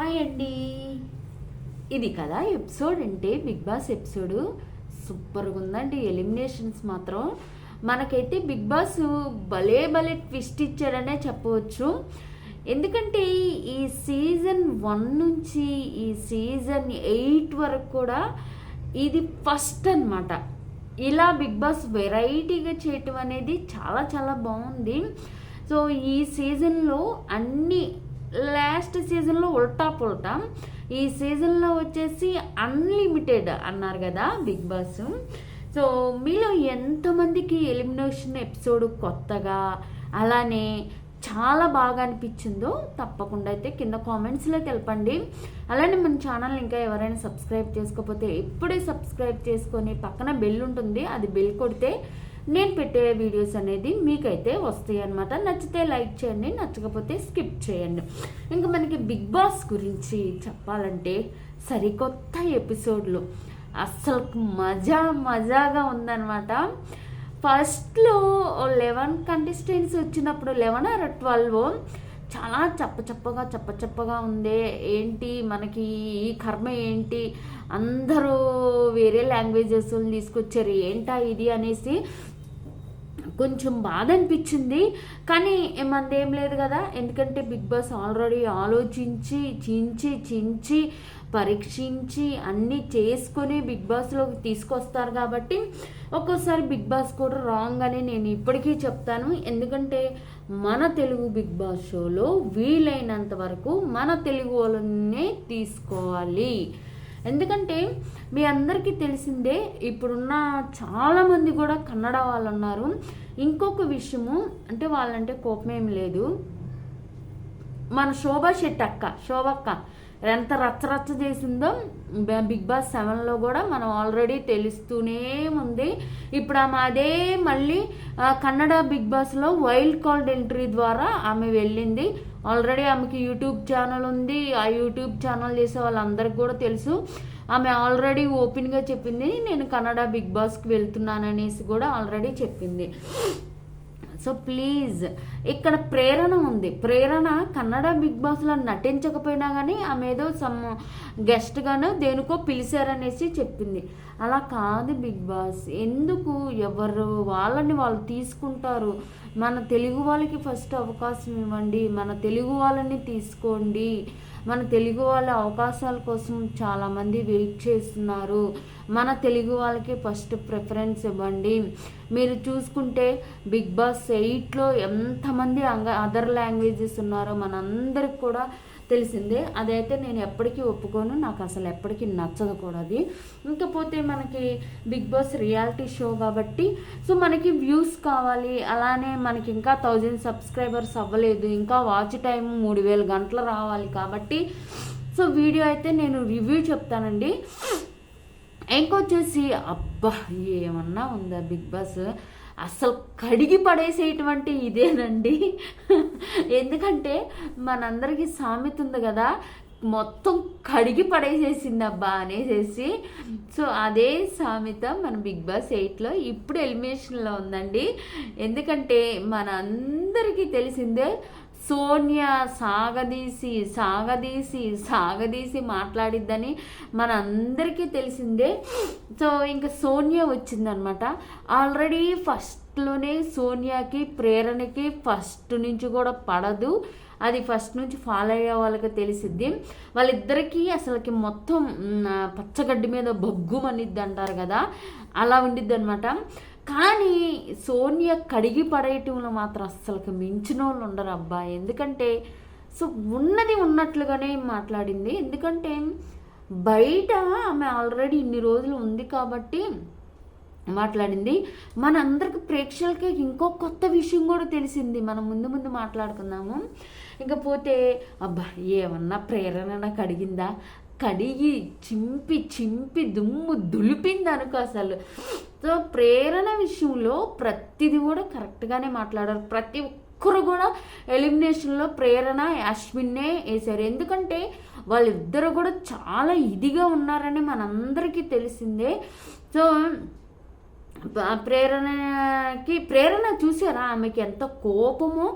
Hi అండి. ఇది కదా ఎపిసోడ్ అంటే బిగ్ బాస్ ఎపిసోడ్. సూపర్గా ఉందండి. ఎలిమినేషన్స్ మాత్రం. మనకైతే బిగ్ బాస్ భలే భలే ట్విస్ట్ ఇచ్చాడనే చెప్పవచ్చు. ఎందుకంటే ఈ సీజన్ వన్ నుంచి ఈ సీజన్ ఎయిట్ వరకు కూడా ఇది ఫస్ట్ అన్నమాట. ఇలా బిగ్ బాస్ వెరైటీగా చేయటం అనేది చాలా చాలా బాగుంది. సో ఈ సీజన్లో అన్ని లాస్ట్ సీజన్లో ఉల్టా పుల్టా. ఈ సీజన్లో వచ్చేసి అన్లిమిటెడ్ అన్నారు కదా బిగ్ బాస్. సో మీలో ఎంతమందికి ఎలిమినేషన్ ఎపిసోడ్ కొత్తగా అలానే చాలా బాగా అనిపించిందో తప్పకుండా అయితే కింద కామెంట్స్లో తెలపండి. అలానే మన ఛానల్ ఇంకా ఎవరైనా సబ్స్క్రైబ్ చేసుకోకపోతే ఇప్పుడే సబ్స్క్రైబ్ చేసుకొని పక్కన బెల్ ఉంటుంది. అది బెల్ కొడితే నేను పెట్టే వీడియోస్ అనేది మీకైతే వస్తాయి అనమాట నచ్చితే లైక్ చేయండి నచ్చకపోతే స్కిప్ చేయండి. ఇంకా మనకి బిగ్ బాస్ గురించి చెప్పాలంటే సరికొత్త ఎపిసోడ్లు అస్సలు మజా మజాగా ఉందన్నమాట. ఫస్ట్లో లెవెన్ కంటెస్టెంట్స్ వచ్చినప్పుడు లెవెన్ ఆర్ ట్వెల్వ్ చాలా చప్పచప్పగా చప్పచప్పగా ఉందే ఉంది ఏంటి మనకి ఈ కర్మ ఏంటి అందరూ వేరే లాంగ్వేజెస్ తీసుకొచ్చారు. ఏంటా ఇది అనేసి కొంచెం బాధ అనిపించింది కానీ మంది ఏం లేదు కదా ఎందుకంటే బిగ్ బాస్ ఆల్రెడీ ఆలోచించి చించి చించి పరీక్షించి అన్నీ చేసుకొని బిగ్ బాస్లోకి తీసుకొస్తారు కాబట్టి ఒక్కోసారి బిగ్ బాస్ కూడా రాంగ్ అని నేను ఇప్పటికీ చెప్తాను. ఎందుకంటే మన తెలుగు బిగ్ బాస్ షోలో వీలైనంత వరకు మన తెలుగు వాళ్ళనే తీసుకోవాలి. ఎందుకంటే మీ అందరికీ తెలిసిందే ఇప్పుడున్న చాలామంది కూడా కన్నడ వాళ్ళు ఉన్నారు ఇంకొక విషయము అంటే వాళ్ళంటే కోపం ఏం లేదు. మన శోభా శెట్టి అక్క శోభక్క ఎంత రచ్చరచ్చ చేసిందో బిగ్ బాస్ సెవెన్లో కూడా మనం ఆల్రెడీ తెలుస్తూనే ఉంది. ఇప్పుడు ఆమె అదే మళ్ళీ కన్నడ బిగ్ బాస్లో వైల్డ్ కార్డ్ ఎంట్రీ ద్వారా ఆమె వెళ్ళింది. ఆల్రెడీ ఆమెకి యూట్యూబ్ ఛానల్ ఉంది. ఆ యూట్యూబ్ ఛానల్ చేసే వాళ్ళందరికీ కూడా తెలుసు. ఆమె ఆల్రెడీ ఓపెన్గా చెప్పింది నేను కన్నడ బిగ్ బాస్కి వెళ్తున్నాను అనేసి కూడా ఆల్రెడీ చెప్పింది. సో ప్లీజ్ ఇక్కడ ప్రేరణ ఉంది. ప్రేరణ కన్నడ బిగ్ బాస్లో నటించకపోయినా కానీ ఆమె ఏదో సమ్ గెస్ట్గాను దేనికో పిలిచారనేసి చెప్పింది. అలా కాదు బిగ్ బాస్. ఎందుకు ఎవరు వాళ్ళని వాళ్ళు తీసుకుంటారు? మన తెలుగు వాళ్ళకి ఫస్ట్ అవకాశం ఇవ్వండి. మన తెలుగు వాళ్ళని తీసుకోండి. మన తెలుగు వాళ్ళ అవకాశాల కోసం చాలామంది వెయిట్ చేస్తున్నారు. మన తెలుగు వాళ్ళకి ఫస్ట్ ప్రిఫరెన్స్ ఇవ్వండి. మీరు చూసుకుంటే బిగ్ బాస్ ఎయిట్లో ఎంతమంది అంగ అదర్ లాంగ్వేజెస్ ఉన్నారో మనందరికి కూడా తెలిసిందే. అదైతే నేను ఎప్పటికీ ఒప్పుకోను. నాకు అసలు ఎప్పటికీ నచ్చదు కూడా అది. ఇంకపోతే మనకి బిగ్ బాస్ రియాలిటీ షో కాబట్టి సో మనకి వ్యూస్ కావాలి. అలానే మనకి ఇంకా థౌజండ్ సబ్స్క్రైబర్స్ అవ్వలేదు. ఇంకా వాచ్ టైం మూడు వేల గంటలు రావాలి కాబట్టి సో వీడియో అయితే నేను రివ్యూ చెప్తానండి. ఇంకొచ్చేసి అబ్బా ఏమన్నా ఉందా బిగ్ బాస్? అసలు కడిగి పడేసేటువంటి ఇదేనండి. ఎందుకంటే మనందరికీ సామెత ఉంది కదా మొత్తం కడిగి పడేసేసింది అబ్బా అనేసేసి. సో అదే సామెత మన బిగ్ బాస్ ఎయిట్లో ఇప్పుడు ఎలిమినేషన్లో ఉందండి. ఎందుకంటే మన అందరికీ తెలిసిందే సోనియా సాగదీసి సాగదీసి సాగదీసి మాట్లాడిద్దని మన అందరికీ తెలిసిందే. సో ఇంకా సోనియా వచ్చిందనమాట. ఆల్రెడీ ఫస్ట్లోనే సోనియాకి ప్రేరణకి ఫస్ట్ నుంచి కూడా పడదు. అది ఫస్ట్ నుంచి ఫాలో అయ్యే వాళ్ళకి తెలిసిద్ది. వాళ్ళిద్దరికీ అసలుకి మొత్తం పచ్చగడ్డి మీద బొగ్గుమనిద్ది అంటారు కదా. అలా ఉండిద్ది అనమాట కానీ సోనియా కడిగి పడేయటంలో మాత్రం అస్సలు మించిన వాళ్ళు ఉండరు అబ్బా. ఎందుకంటే సో ఉన్నది ఉన్నట్లుగానే మాట్లాడింది. ఎందుకంటే బయట ఆమె ఆల్రెడీ ఇన్ని రోజులు ఉంది కాబట్టి మాట్లాడింది. మనందరికి ప్రేక్షకులకి ఇంకో కొత్త విషయం కూడా తెలిసింది. మనం ముందు ముందు మాట్లాడుకుందాము. ఇకపోతే అబ్బా ఏమన్నా ప్రేరణ నాకు అడిగిందా కడిగి చింపి చింపి దుమ్ము దులిపింది అనుకో అసలు. సో ప్రేరణ విషయంలో ప్రతిదీ కూడా కరెక్ట్గానే మాట్లాడారు. ప్రతి ఒక్కరు కూడా ఎలిమినేషన్లో ప్రేరణ అశ్విన్నే వేశారు. ఎందుకంటే వాళ్ళిద్దరు కూడా చాలా ఇదిగా ఉన్నారని మనందరికీ తెలిసిందే. సో ప్రేరణకి ప్రేరణ చూసారా? ఆమెకి ఎంత కోపమో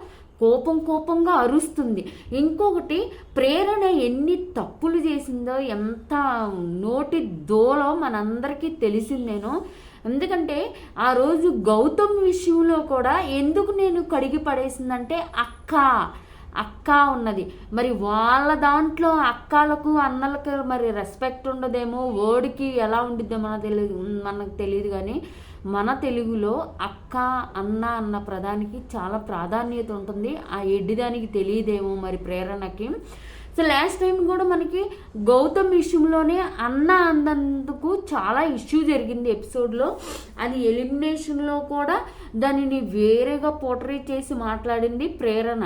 కోపం కోపంగా అరుస్తుంది. ఇంకొకటి ప్రేరణ ఎన్ని తప్పులు చేసిందో ఎంత నోటి దోలో మనందరికీ తెలిసిందేనో. ఎందుకంటే ఆ రోజు గౌతమ్ విషయంలో కూడా ఎందుకు నేను కడిగి పడేసిందంటే అక్క అక్క ఉన్నది. మరి వాళ్ళ దాంట్లో అక్కలకు అన్నలకు మరి రెస్పెక్ట్ ఉండదేమో వర్డ్కి ఎలా ఉండిద్దో మనకు తెలియదు మనకు తెలియదు కానీ మన తెలుగులో అక్క అన్న అన్న ప్రధానికి చాలా ప్రాధాన్యత ఉంటుంది. ఆ ఎడ్డిదానికి తెలియదేమో మరి ప్రేరణకి. సో లాస్ట్ టైం కూడా మనకి గౌతమ్ విషయంలోనే అన్న అందందుకు చాలా ఇష్యూ జరిగింది ఎపిసోడ్లో అది ఎలిమినేషన్లో కూడా దానిని వేరేగా పోర్ట్రీ చేసి మాట్లాడింది ప్రేరణ.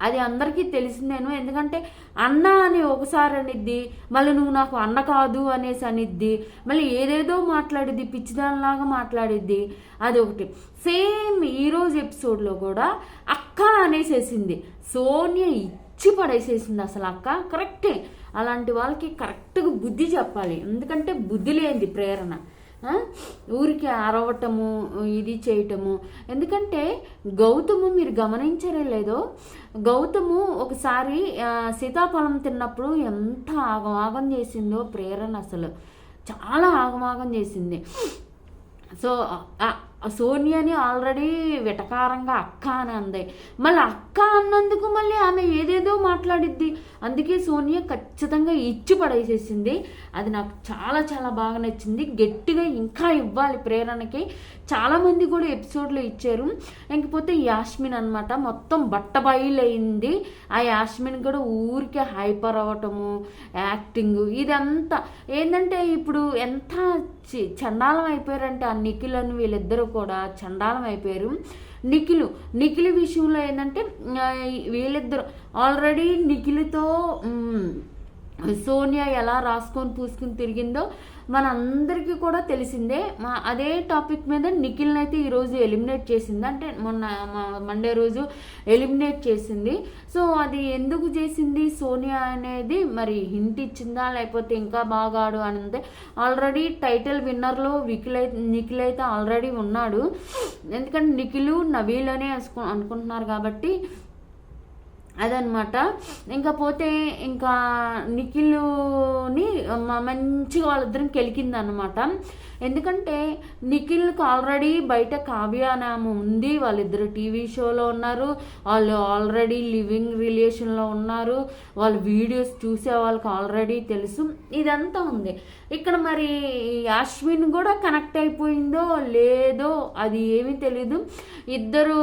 అది అందరికీ తెలిసిందేను. ఎందుకంటే అన్న అని ఒకసారి అనిద్ది మళ్ళీ నువ్వు నాకు అన్న కాదు అనేసి అనిద్ది మళ్ళీ ఏదేదో మాట్లాడిద్ది పిచ్చిదానిలాగా మాట్లాడిద్ది అది ఒకటి. సేమ్ ఈరోజు ఎపిసోడ్లో కూడా అక్క అనేసేసింది. సోనియా ఇచ్చి పడేసేసింది అసలు అక్క. కరెక్టే. అలాంటి వాళ్ళకి కరెక్ట్గా బుద్ధి చెప్పాలి. ఎందుకంటే బుద్ధి లేనిది ప్రేరణ. ఊరికి అరవటము ఇది చేయటము. ఎందుకంటే గౌతము మీరు గమనించరే లేదో గౌతము ఒకసారి సీతాఫలం తిన్నప్పుడు ఎంత ఆగమాగం చేసిందో ప్రేరణ అసలు. చాలా ఆగమాగం చేసింది. సో సోనియాని ఆల్రెడీ వెటకారంగా అక్క అని అంది. మళ్ళీ అక్క అన్నందుకు మళ్ళీ ఆమె ఏదేదో మాట్లాడిద్ది. అందుకే సోనియా ఖచ్చితంగా ఇచ్చి పడేసేసింది. అది నాకు చాలా చాలా బాగా నచ్చింది. గట్టిగా ఇంకా ఇవ్వాలి ప్రేరణకి. చాలామంది కూడా ఎపిసోడ్లో ఇచ్చారు. ఇంకపోతే యాస్మిన్ అనమాట మొత్తం బట్టబయలైంది. ఆ యాస్మిన్ కూడా ఊరికే హైపర్ అవ్వటము యాక్టింగ్ ఇదంతా. ఏంటంటే ఇప్పుడు ఎంత చి- చండాలం అయిపోయారంటే ఆ నిఖిల్ అని వీళ్ళిద్దరూ కూడా చండాలం అయిపోయారు. నిఖిలు నిఖిల్ విషయంలో ఏంటంటే వీళ్ళిద్దరు ఆల్రెడీ నిఖిల్తో సోనియా ఎలా రాసుకొని పూసుకొని తిరిగిందో మనందరికీ కూడా తెలిసిందే మా అదే టాపిక్ మీద నిఖిల్ని అయితే ఈరోజు ఎలిమినేట్ చేసింది. అంటే మొన్న మండే రోజు ఎలిమినేట్ చేసింది. సో అది ఎందుకు చేసింది సోనియా అనేది? మరి హింట్ ఇచ్చిందా? లేకపోతే ఇంకా బాగా ఆడు అని అంటే ఆల్రెడీ టైటిల్ విన్నర్లో వికిల్ అయితే నిఖిల్ అయితే ఆల్రెడీ ఉన్నాడు. ఎందుకంటే నిఖిల్ నవీల్ అనే అనుకుంటున్నారు కాబట్టి అదనమాట. ఇంకా పోతే ఇంకా నిఖిల్ని మంచిగా వాళ్ళిద్దరం కెలికింది అనమాట ఎందుకంటే నిఖిల్కి ఆల్రెడీ బయట కావ్య ఉంది. వాళ్ళిద్దరు టీవీ షోలో ఉన్నారు. వాళ్ళు ఆల్రెడీ లివింగ్ రిలేషన్లో ఉన్నారు. వాళ్ళ వీడియోస్ చూసే వాళ్ళకి ఆల్రెడీ తెలుసు. ఇదంతా ఉంది. ఇక్కడ మరి అశ్విన్ కూడా కనెక్ట్ అయిపోయిందో లేదో అది ఏమీ తెలీదు. ఇద్దరు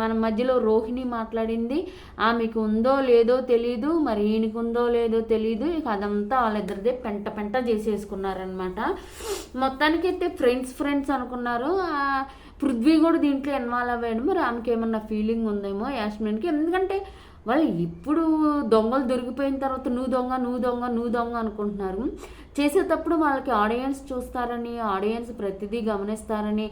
మన మధ్యలో రోహిణి మాట్లాడింది. ఆమెకు ఉందో లేదో తెలీదు మరి ఈయనకు ఉందో లేదో తెలీదు ఇక అదంతా వాళ్ళిద్దరిదే పెంట పెంట చేసేసుకున్నారనమాట మొత్తానికి అయితే ఫ్రెండ్స్ ఫ్రెండ్స్ అనుకున్నారు. పృథ్వీ కూడా దీంట్లో ఇన్వాల్వ్ అవ్వాడు మరి ఆమెకి ఏమన్నా ఫీలింగ్ ఉందేమో యాస్మిన్కి. ఎందుకంటే వాళ్ళు ఇప్పుడు దొంగలు దొరికిపోయిన తర్వాత నువ్వు దొంగ నువ్వు దొంగ నువ్వు దొంగ అనుకుంటున్నారు. చేసేటప్పుడు వాళ్ళకి ఆడియన్స్ చూస్తారని ఆడియన్స్ ప్రతిదీ గమనిస్తారని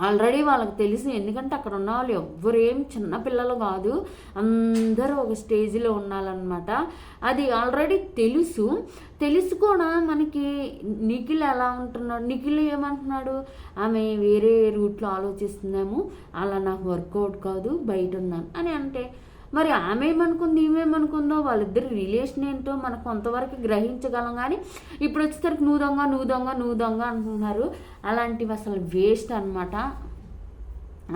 ఆల్రెడీ వాళ్ళకి తెలుసు ఎందుకంటే అక్కడ ఉన్న వాళ్ళు ఎవ్వరేం చిన్నపిల్లలు కాదు. అందరూ ఒక స్టేజ్లో ఉండాలన్నమాట. అది ఆల్రెడీ తెలుసు. తెలుసు కూడా మనకి నిఖిల్ ఎలా ఉంటున్నాడు? నిఖిల్ ఏమంటున్నాడు? ఆమె వేరే రూట్లో ఆలోచిస్తున్నాము అలా నాకు వర్కౌట్ కాదు బయట ఉన్నాను. అని అంటే మరి ఆమె ఏమనుకుంది ఈమెమనుకుందో వాళ్ళిద్దరి రిలేషన్ ఏంటో మనకు కొంతవరకు గ్రహించగలం కానీ ఇప్పుడు వచ్చేసరికి నువ్వు దొంగ నువ్వు దొంగ నువ్వు దొంగ అంటున్నారు. అలాంటివి అసలు వేస్ట్ అన్నమాట.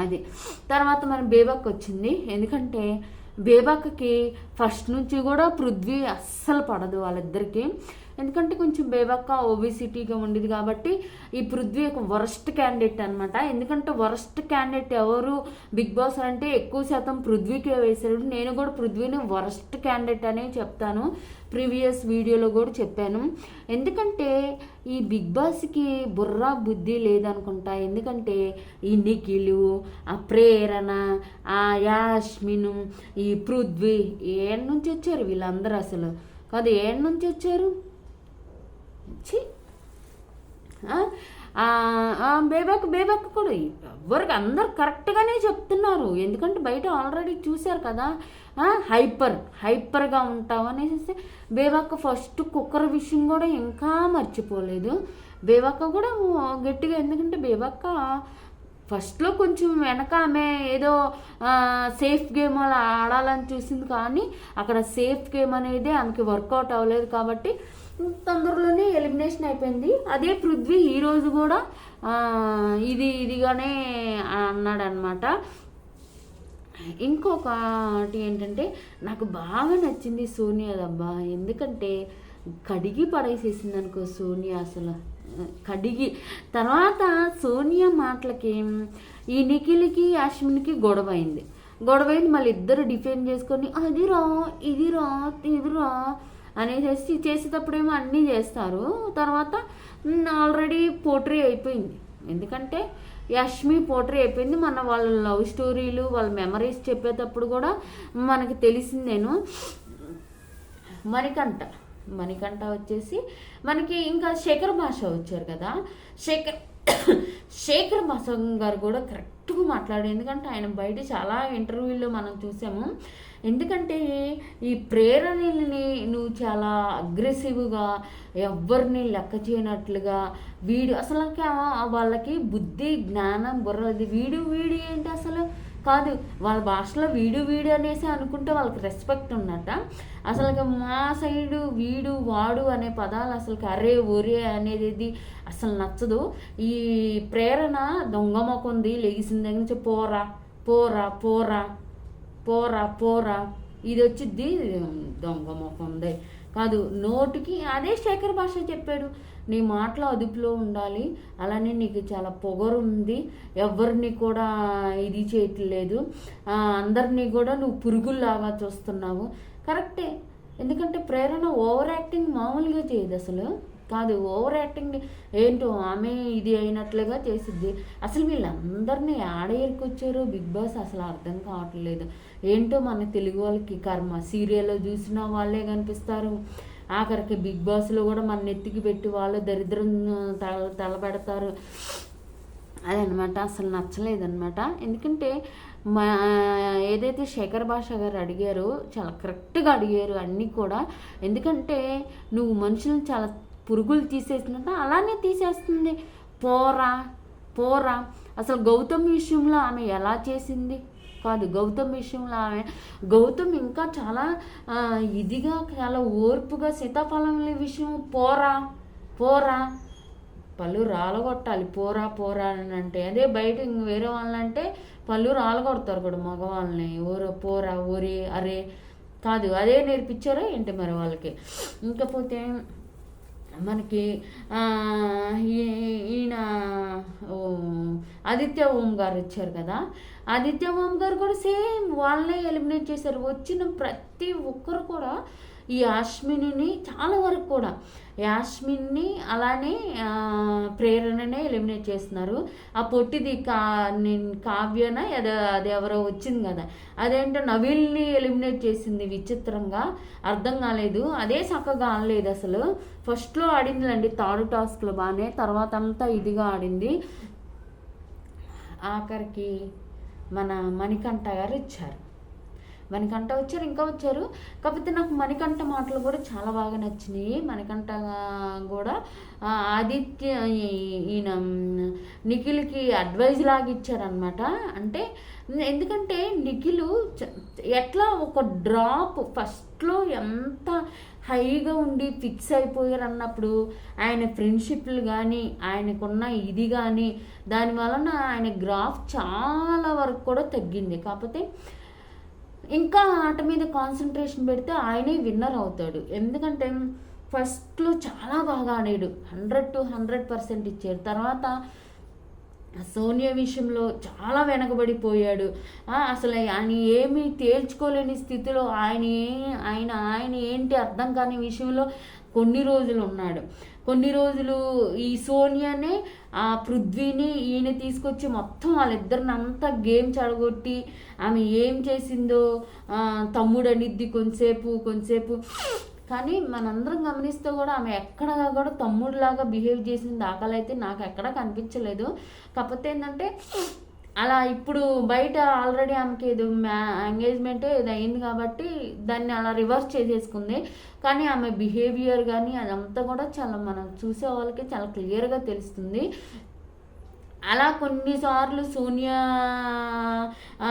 అది. తర్వాత మనం బేబాక్ వచ్చింది. ఎందుకంటే బేబాక్కి ఫస్ట్ నుంచి కూడా పృథ్వీ అస్సలు పడదు వాళ్ళిద్దరికి. ఎందుకంటే కొంచెం బేబక్క ఓబిసిటీగా ఉండేది కాబట్టి ఈ పృథ్వీ ఒక వరస్ట్ క్యాండిడేట్ అనమాట ఎందుకంటే వరస్ట్ క్యాండిడేట్ ఎవరు? బిగ్ బాస్ అంటే ఎక్కువ శాతం పృథ్వీకే వేశాడు. నేను కూడా పృథ్వీని వరస్ట్ క్యాండిడేట్ అనే చెప్తాను. ప్రీవియస్ వీడియోలో కూడా చెప్పాను. ఎందుకంటే ఈ బిగ్ బాస్కి బుర్రా బుద్ధి లేదనుకుంటా. ఎందుకంటే ఈ నిఖిలు ఆ ప్రేరణ ఆ యాష్మిను ఈ పృథ్వీ ఏడు నుంచి వచ్చారు వీళ్ళందరూ అసలు? కాదు ఏడు నుంచి వచ్చారు? ఛీ. బేబాక్ బేబాక్ కూడా. ఎవరికి అందరు కరెక్ట్గానే చెప్తున్నారు. ఎందుకంటే బయట ఆల్రెడీ చూశారు కదా. హైపర్ హైపర్గా ఉంటావు అనేసి బేబాక్ ఫస్ట్ కుక్కర్ విషయం కూడా ఇంకా మర్చిపోలేదు. బేబాక్క కూడా గట్టిగా ఎందుకంటే బేబాక్క ఫస్ట్లో కొంచెం వెనక ఆమె ఏదో సేఫ్ గేమ్ అలా ఆడాలని చూసింది కానీ అక్కడ సేఫ్ గేమ్ అనేది ఆమెకి వర్కౌట్ అవ్వలేదు కాబట్టి తొందరలోనే ఎలిమినేషన్ అయిపోయింది. అదే పృథ్వీ ఈరోజు కూడా ఇది ఇదిగానే అన్నాడనమాట ఇంకొకటి ఏంటంటే నాకు బాగా నచ్చింది సోనియాదబ్బా ఎందుకంటే కడిగి పడేసేసింది అనుకో సోనియా అసలు. కడిగి తర్వాత సోనియా మాటలకి ఈ నిఖిల్కి అశ్విన్కి గొడవ అయింది గొడవ అయింది మళ్ళీ ఇద్దరు డిఫెండ్ చేసుకొని అదిరా ఇదిరా ఇదిరా అనేసి చేసేటప్పుడేమో అన్నీ చేస్తారు. తర్వాత ఆల్రెడీ పోట్రీ అయిపోయింది. ఎందుకంటే యష్మి పోట్రీ అయిపోయింది. మన వాళ్ళ లవ్ స్టోరీలు వాళ్ళ మెమరీస్ చెప్పేటప్పుడు కూడా మనకి తెలిసిందేను మణికంఠ. మణికంఠ వచ్చేసి మనకి ఇంకా శేఖర్ భాష వచ్చారు కదా. శేఖర్ శేఖర్ భాష గారు కూడా కరెక్ట్ కరెక్ట్గా మాట్లాడు. ఎందుకంటే ఆయన బయట చాలా ఇంటర్వ్యూల్లో మనం చూసాము. ఎందుకంటే ఈ ప్రేరణని నువ్వు చాలా అగ్రెసివ్గా ఎవరిని లెక్క చేయనట్లుగా వీడు అసలు వాళ్ళకి బుద్ధి జ్ఞానం బుర్రది వీడు వీడు ఏంటి అసలు? కాదు వాళ్ళ భాషలో వీడు వీడు అనేసి అనుకుంటే వాళ్ళకి రెస్పెక్ట్ ఉన్నట్ట అసలు మా సైడు వీడు వాడు అనే పదాలు అసలు అరే ఒరే అనేది అసలు నచ్చదు. ఈ ప్రేరణ దొంగ మొక్కుంది లెగిసిన దగ్గర నుంచి పోరా పోరా పోరా పోరా పోరా ఇది వచ్చిద్ది దొంగ మొఖం ఉంది కాదు నోటికి అదే శేఖర్ భాష చెప్పాడు. నీ మాటలో అదుపులో ఉండాలి. అలానే నీకు చాలా పొగరు ఉంది. ఎవరిని కూడా ఇది చేయట్లేదు. అందరినీ కూడా నువ్వు పురుగుల్లాగా చూస్తున్నావు. కరెక్టే. ఎందుకంటే ప్రేరణ ఓవర్ యాక్టింగ్ మామూలుగా చేయదు అసలు. కాదు ఓవర్ యాక్టింగ్ ఏంటో ఆమె ఇది అయినట్లుగా చేసిద్ది. అసలు వీళ్ళందరినీ ఆడేరుకొచ్చారు బిగ్ బాస్ అసలు అర్థం కావట్లేదు. ఏంటో మన తెలుగు వాళ్ళకి కర్మ. సీరియల్లో చూసిన వాళ్ళే కనిపిస్తారు. ఆఖరికి బిగ్ బాస్లో కూడా మన నెత్తికి పెట్టి వాళ్ళు దరిద్రం తల తలపెడతారు అదనమాట అసలు నచ్చలేదనమాట. ఎందుకంటే మా ఏదైతే శేఖర్ భాష గారు అడిగారో చాలా కరెక్ట్గా అడిగారు అన్నీ కూడా. ఎందుకంటే నువ్వు మనుషులను చాలా పురుగులు తీసేసినట్టు అలానే తీసేస్తుంది. పోరా పోరా. అసలు గౌతమ్ విషయంలో ఆమె ఎలా చేసింది? కాదు గౌతమ్ విషయంలో ఆమె గౌతమ్ ఇంకా చాలా ఇదిగా చాలా ఓర్పుగా సీతాఫలం విషయం పోరా పోరా. పళ్ళు రాలగొట్టాలి పోరా పోరా అని అంటే అదే బయట ఇంక వేరే వాళ్ళంటే పళ్ళు రాలగొడతారు కూడా మగవాళ్ళని. ఓర పోరా ఓరే అరే. కాదు అదే నేర్పించారా ఏంటి మరి వాళ్ళకి? ఇంకపోతే మనకి ఈ- ఈయన ఓ, ఆదిత్య ఓం గారు వచ్చారు కదా. ఆదిత్య ఓం గారు కూడా సేమ్ వాళ్ళనే ఎలిమినేట్ చేశారు. వచ్చిన ప్రతి ఒక్కరు కూడా ఈ యాస్మిని చాలా వరకు కూడా యాస్మిన్ని అలానే ప్రేరణనే ఎలిమినేట్ చేస్తున్నారు. ఆ పొట్టిది కా కావ్యన అది అది ఎవరో వచ్చింది కదా అదేంటో నవీల్ని ఎలిమినేట్ చేసింది విచిత్రంగా అర్థం కాలేదు. అదే చక్కగా ఆడలేదు అసలు. ఫస్ట్లో ఆడిందిలేండి థర్డ్ టాస్క్లో బాగానే తర్వాత అంతా ఇదిగా ఆడింది. ఆఖరికి మన మణికంఠ గారు ఇచ్చారు. మణికంఠ వచ్చారు ఇంకా వచ్చారు. కాకపోతే నాకు మణికంఠ మాటలు కూడా చాలా బాగా నచ్చినాయి. మణికంఠ కూడా ఆదిత్య ఈయన నిఖిల్కి అడ్వైజ్ లాగా ఇచ్చారనమాట అంటే ఎందుకంటే నిఖిల్ ఎట్లా ఒక డ్రాప్ ఫస్ట్లో ఎంత హైగా ఉండి ఫిక్స్ అయిపోయారు అన్నప్పుడు ఆయన ఫ్రెండ్షిప్లు కానీ ఆయనకున్న ఇది కానీ దాని వలన ఆయన గ్రాఫ్ చాలా వరకు కూడా తగ్గింది. కాకపోతే ఇంకా ఆట మీద కాన్సన్ట్రేషన్ పెడితే ఆయనే విన్నర్ అవుతాడు. ఎందుకంటే ఫస్ట్లో చాలా బాగా ఆడాడు. హండ్రెడ్ టు హండ్రెడ్ పర్సెంట్ ఇచ్చాడు. తర్వాత సోనియా విషయంలో చాలా వెనకబడిపోయాడు. అసలు ఆయన ఏమీ తేల్చుకోలేని స్థితిలో ఆయన ఏ- ఆయన ఆయన ఏంటి అర్థం కాని విషయంలో కొన్ని రోజులు ఉన్నాడు. కొన్ని రోజులు ఈ సోనియానే ఆ పృథ్వీని ఈయన తీసుకొచ్చి మొత్తం వాళ్ళిద్దరిని అంతా గేమ్ చెడగొట్టి ఆమె ఏం చేసిందో తమ్ముడు అనిద్ది కొంతసేపు కొంతసేపు. కానీ మనందరం గమనిస్తే కూడా ఆమె ఎక్కడ కూడా తమ్ముడిలాగా బిహేవ్ చేసిన దాఖలైతే నాకు ఎక్కడా కనిపించలేదు. కాకపోతే ఏంటంటే అలా ఇప్పుడు బయట ఆల్రెడీ ఆమెకి ఏదో మ్యా ఎంగేజ్మెంటే ఇది అయింది కాబట్టి దాన్ని అలా రివర్స్ చేసేసుకుంది. కానీ ఆమె బిహేవియర్ కానీ అదంతా కూడా చాలా మనం చూసే వాళ్ళకి చాలా క్లియర్గా తెలుస్తుంది. అలా కొన్నిసార్లు సోనియా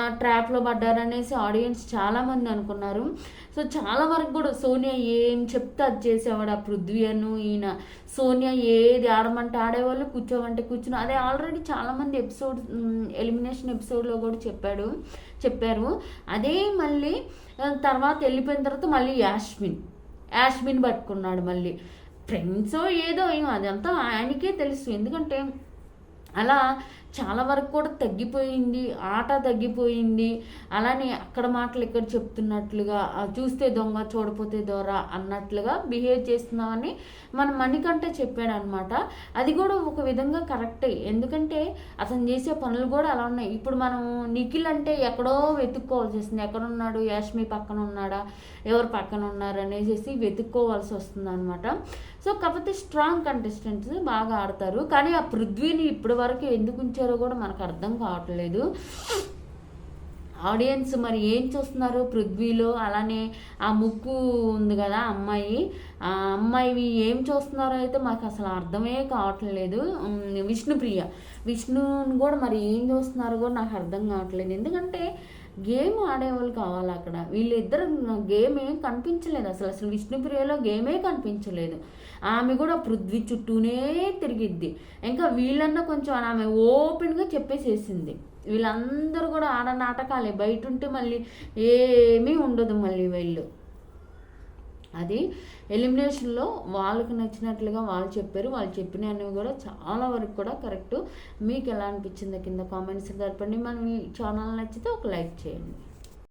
ట్రాప్లో పడ్డారనేసి ఆడియన్స్ చాలామంది అనుకున్నారు. సో చాలా వరకు కూడా సోనియా ఏం చెప్తే అది చేసేవాడు ఆ పృథ్వీ అను ఈయన సోనియా ఏది ఆడమంటే ఆడేవాళ్ళు కూర్చోమంటే కూర్చుని అదే ఆల్రెడీ చాలామంది ఎపిసోడ్ ఎలిమినేషన్ ఎపిసోడ్లో కూడా చెప్పాడు చెప్పారు. అదే మళ్ళీ తర్వాత వెళ్ళిపోయిన తర్వాత మళ్ళీ యాష్మిన్ యాష్మిన్ పట్టుకున్నాడు మళ్ళీ. ఫ్రెండ్స్ ఏదో అదంతా ఆయనకే తెలుసు. ఎందుకంటే అలా చాలా వరకు కూడా తగ్గిపోయింది ఆట తగ్గిపోయింది. అలానే అక్కడ మాటలు ఇక్కడ చెప్తున్నట్లుగా చూస్తే దొంగ చూడపోతే దొర అన్నట్లుగా బిహేవ్ చేస్తున్నామని మన మణికంట చెప్పాడనమాట. అది కూడా ఒక విధంగా కరెక్టే. ఎందుకంటే అతను చేసే పనులు కూడా అలా ఉన్నాయి. ఇప్పుడు మనం నిఖిల్ అంటే ఎక్కడో వెతుక్కోవాల్సి వస్తుంది. ఎక్కడ ఉన్నాడు యాష్మి పక్కన ఉన్నాడా? ఎవరు పక్కన ఉన్నారు? అనేసి వెతుక్కోవాల్సి వస్తుంది అనమాట సో కాకపోతే స్ట్రాంగ్ కంటెస్టెంట్స్ బాగా ఆడతారు. కానీ ఆ పృథ్వీని ఇప్పటి వరకు ఎందుకు ఉంచారో కూడా మనకు అర్థం కావట్లేదు. ఆడియన్స్ మరి ఏం చూస్తున్నారు? పృథ్వీలో అలానే ఆ ముక్కు ఉంది కదా అమ్మాయి. ఆ అమ్మాయివి ఏం చూస్తున్నారో అయితే మాకు అసలు అర్థమే కావట్లేదు. విష్ణుప్రియ. విష్ణుని కూడా మరి ఏం చూస్తున్నారో కూడా నాకు అర్థం కావట్లేదు. ఎందుకంటే గేమ్ ఆడేవాళ్ళు కావాలి అక్కడ. వీళ్ళిద్దరు గేమ్ ఏం కనిపించలేదు. అసలు అసలు విష్ణుప్రియలో గేమే కనిపించలేదు. ఆమె కూడా పృథ్వీ చుట్టూనే తిరిగిద్ది. ఇంకా వీళ్ళన్నా కొంచెం ఆమె ఓపెన్గా చెప్పేసేసింది. వీళ్ళందరూ కూడా ఆడ నాటకాలే బయట ఉంటే మళ్ళీ ఏమీ ఉండదు మళ్ళీ వీళ్ళు. అది ఎలిమినేషన్లో వాళ్ళకి నచ్చినట్లుగా వాళ్ళు చెప్పారు. వాళ్ళు చెప్పినవి కూడా చాలా వరకు కూడా కరెక్ట్ మీకు ఎలా అనిపించిందో కింద కామెంట్స్ తెలపండి. మనం ఈ ఛానల్ నచ్చితే ఒక లైక్ చేయండి.